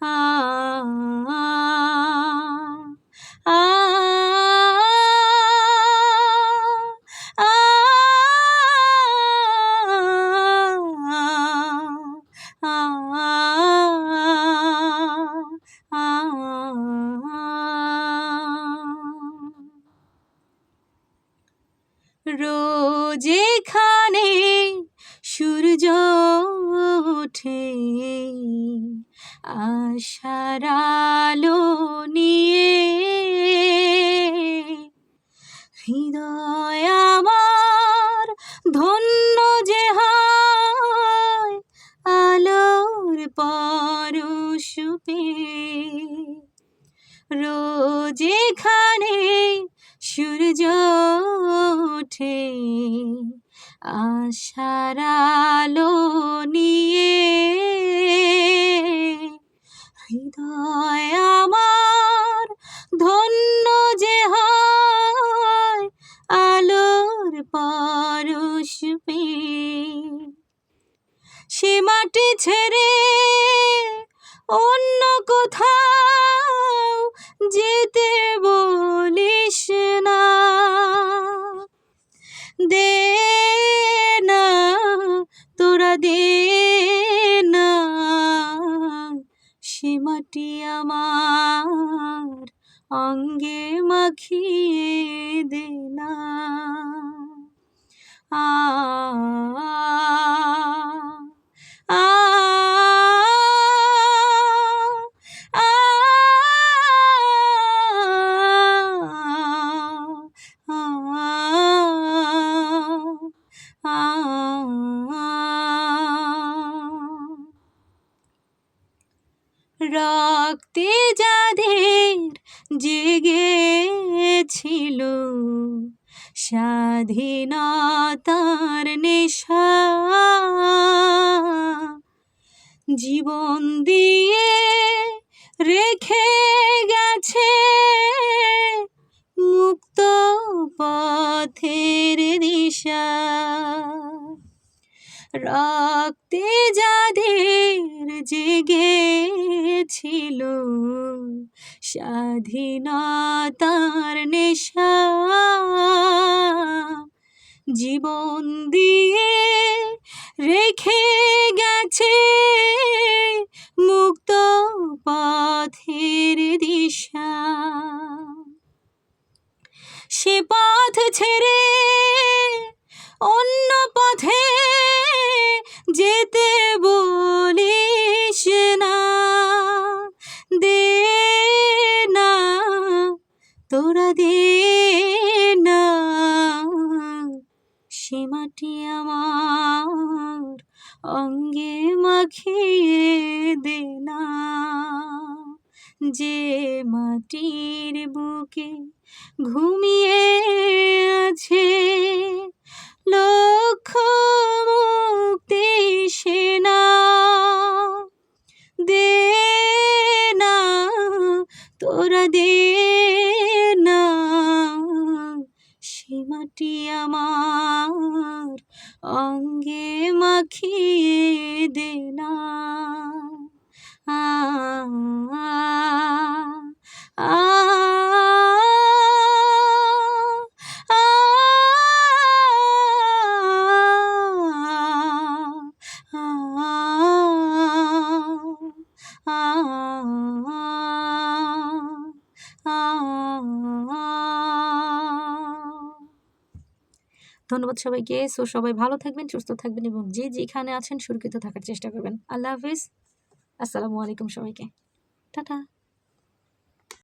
আ আ আ আ রোজ সূর্য ওঠে। আশার আলো নিয়ে হৃদয় আমার ধন্য যে হয়, আলোর পরশ পেয়ে রোজ এখানে সূর্য ওঠে আশার আলো নিয়ে পরশ সে মাটি ছেড়ে অন্য কোথাও যেতে বলিস না। দে না, তোরা দে না। সে মাটি আমার অঙ্গে মাখিয়ে দে না। রক্তে যাদের জেগেছিল স্বাধীনতার নেশা। জীবন দিয়ে রেখে গেছে মুক্ত পথের দিশা। রক্তে যাদের জেগেছিল, স্বাধীনতার নেশা জীবন দিয়ে রেখে গেছে মুক্ত পথের দিশা। সে পথ ছেড়ে তোরা দে না সে আমার অঙ্গে মাখিয়ে দে না যে মাটির বুকে ঘুমিয়ে আছে লক্ষ সে মাটি আমার অঙ্গে মাখিয়ে দে না। আ আ আ ধন্যবাদ সবাইকে। সো সবাই ভালো থাকবেন, সুস্থ থাকবেন এবং যে যেখানে আছেন সুরক্ষিত থাকার চেষ্টা করবেন। আল্লাহ হাফিজ। আসসালামু আলাইকুম সবাইকে। টাটা।